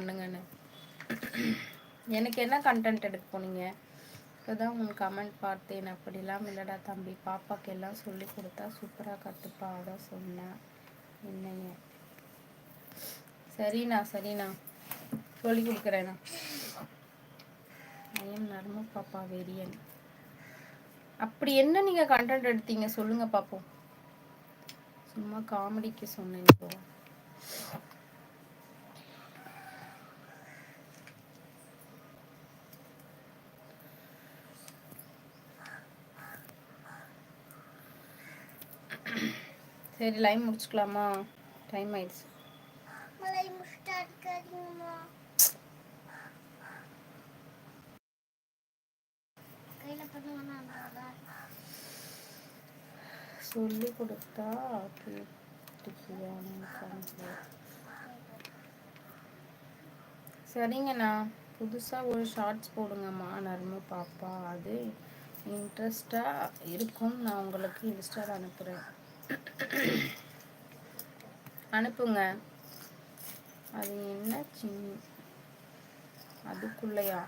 பண்ணுங்கன்னு. எனக்கு என்ன கண்டென்ட் எடுக்க போனீங்க? இப்போதான் உங்களுக்கு கமெண்ட் பார்த்தேன். அப்படிலாம் இல்லைடா தம்பி. பாப்பாக்கு எல்லாம் சொல்லி கொடுத்தா சூப்பராக கற்றுப்பா அதான் சொன்னேன். என்னங்க? சரிண்ணா சரிண்ணா. சொல்லி கொடுக்குறேண்ணா. ஐயம் நர்ம பாப்பா வெரியன். அப்படி என்ன நீங்கள் கண்டென்ட் எடுத்தீங்க? சொல்லுங்கள் பார்ப்போம் சும்மா காமெடிக்கு சொன்னேன் இப்போ. சரி லைவ் முடிச்சுக்கலாமா? டைம் ஆயிடுச்சு. சொல்லி கொடுத்தா சரிங்கண்ணா. புதுசாக ஒரு ஷார்ட்ஸ் போடுங்கம்மா நர்ம பாப்பா. அது இன்ட்ரெஸ்டாக இருக்கும் நான் உங்களுக்கு இன்ஸ்டாவில் அனுப்புகிறேன் அனுப்புங்க. அது என்ன சின் அதுக்குள்ளையா?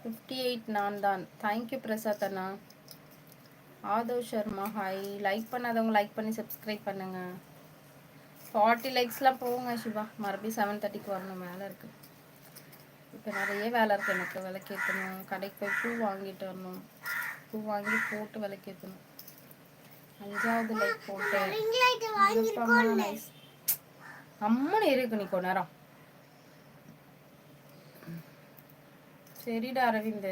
ஃபிஃப்டி எயிட் நான் தான். தேங்க்யூ பிரசாத் அண்ணா. ஆதவ் சர்மா ஹாய் லைக் பண்ணாதவங்க லைக் பண்ணி சப்ஸ்கிரைப் பண்ணுங்க. ஃபார்ட்டி லைக்ஸ்லாம் போங்க சிவா. மறுபடியும் செவன் தேர்ட்டிக்கு வரணும். வேலை இருக்குது இப்போ நிறைய வேலை இருக்குது எனக்கு விளக்கேற்றணும் கடைக்கு போய் பூ வாங்கிட்டு வரணும். பூ வாங்கி போட்டு விளக்கேற்றணும் அஞ்சாவது லைக் போட்டேன் அம்மனு இருக்கு நீ கொஞ்ச நேரம். சரிடா அரவிந்த்.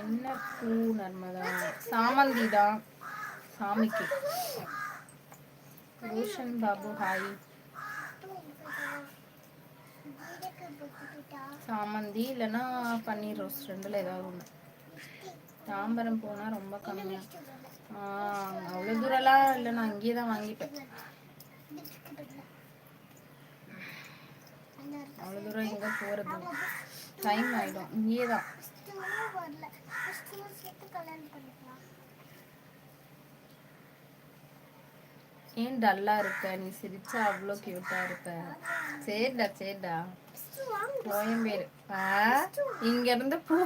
என்ன பூ நர்மதா? சாமந்தி தான் சாமிக்கு. ரோஷன் பாபு ஹாய் சாமந்தி இல்லைன்னா பன்னீர் ரோஸ் ரெண்டில் ஏதாவது ஒன்று தாம்பரம் போனால் ரொம்ப கம்மியாக அவ்வளோ தூரம்லாம் இல்லை நான் அங்கேயே தான் வாங்கிப்பேன். அவ்வளோ தூரம் எங்கே போகிறது டைம் ஆகிடும் இங்கேயே தான். ஏன் டல்லாக இருக்க? நீ சிரிச்சா அவ்வளோ க்யூட்டாக இருக்க சரிடா சரிடா. கோயம்பேடு. ஆ? இங்க இருந்து பூ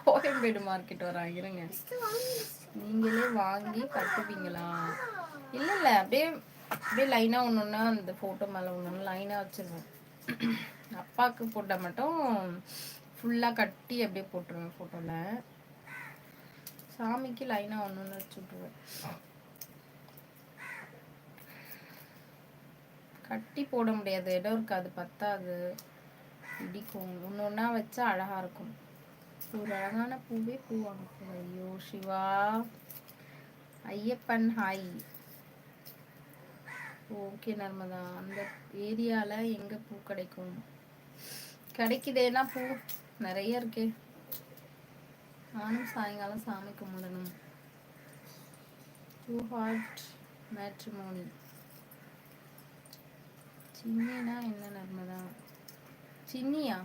கோயம்பேடு மார்க்கெட் வராங்க இருங்க. நீங்களே வாங்கி கட்டுவீங்களா? இல்ல இல்ல. அப்படியே அப்படியே லைனா ஒன்று ஒன்றா அந்த ஃபோட்டோ மேலே ஒண்ணு லைனா லைனாக வச்சிருவேன் அப்பாவுக்கு போட்ட மட்டும் ஃபுல்லாக கட்டி அப்படியே போட்டுருவேன் ஃபோட்டோவில் சாமிக்கு லைனாக ஒன்று ஒன்று வச்சு விட்ருவேன் கட்டி போட முடியாது. இடம் இருக்காது பத்தாது. பிடிக்கும் ஒன்று ஒன்றா வச்சா அழகாக இருக்கும். ஒரு அழகான பூவே பூ வாங்க ஐயோ சிவா. ஐயப்பன் ஹாய். ஓகே நர்மதா. அந்த ஏரியாவில் எங்கே பூ கிடைக்கும்? கிடைக்குதேனா பூ நிறைய இருக்கே. நானும் சாயங்காலம் சாமி கும்பிடணும். டூ ஹார்ட் மேட்ரிமோனி சின்னினா என்ன நர்மதா? சின்னியா?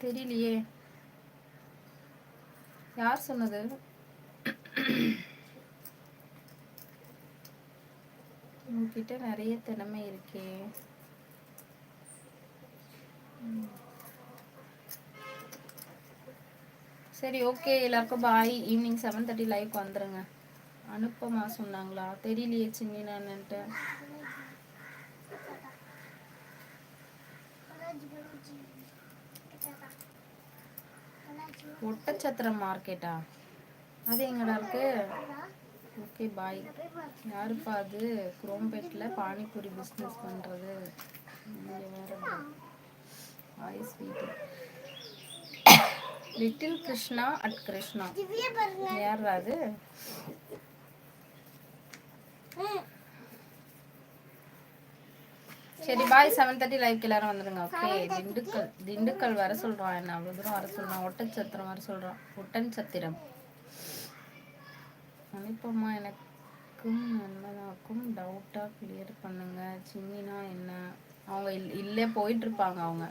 தெரியலையே. யார் சொன்னது? உங்ககிட்ட நிறைய திறமை இருக்கே. சரி ஓகே. எல்லாருக்கும் பாய். ஈவினிங் செவன் தேர்ட்டி லைவ்க்கு வந்துருங்க. அனுப்பமா சொன்னாங்களா? தெரியலையே சின்னினா என்னன்ட்டு ஒட்டச்சத்திரம் மார்க்கெட்டா? அது எங்கடா இருக்கு? ஓகே பாய் யாருப்பா அது? குரோம்பேட்டில் பானிபூரி பிஸ்னஸ் பண்ணுறது இங்கே வேற bye sweet little Krishna at Krishna யாரா அது? சரி பாய் செவன் தேர்ட்டி லைவ்க்கு எல்லாரும் வந்துருங்க. ஓகே திண்டுக்கல் திண்டுக்கல் வர சொல்றான். என்ன அவ்வளவு தூரம் வர சொல்றான்? ஒட்டச்சத்திரம் வர சொல்றான். ஒட்டன் சத்திரம். அனுப்பம்மா எனக்கும் நன்மதாக்கும் டவுட்டா கிளியர் பண்ணுங்க. சின்னினா என்ன? அவங்க இல்- இல்லே போயிட்டு இருப்பாங்க அவங்க.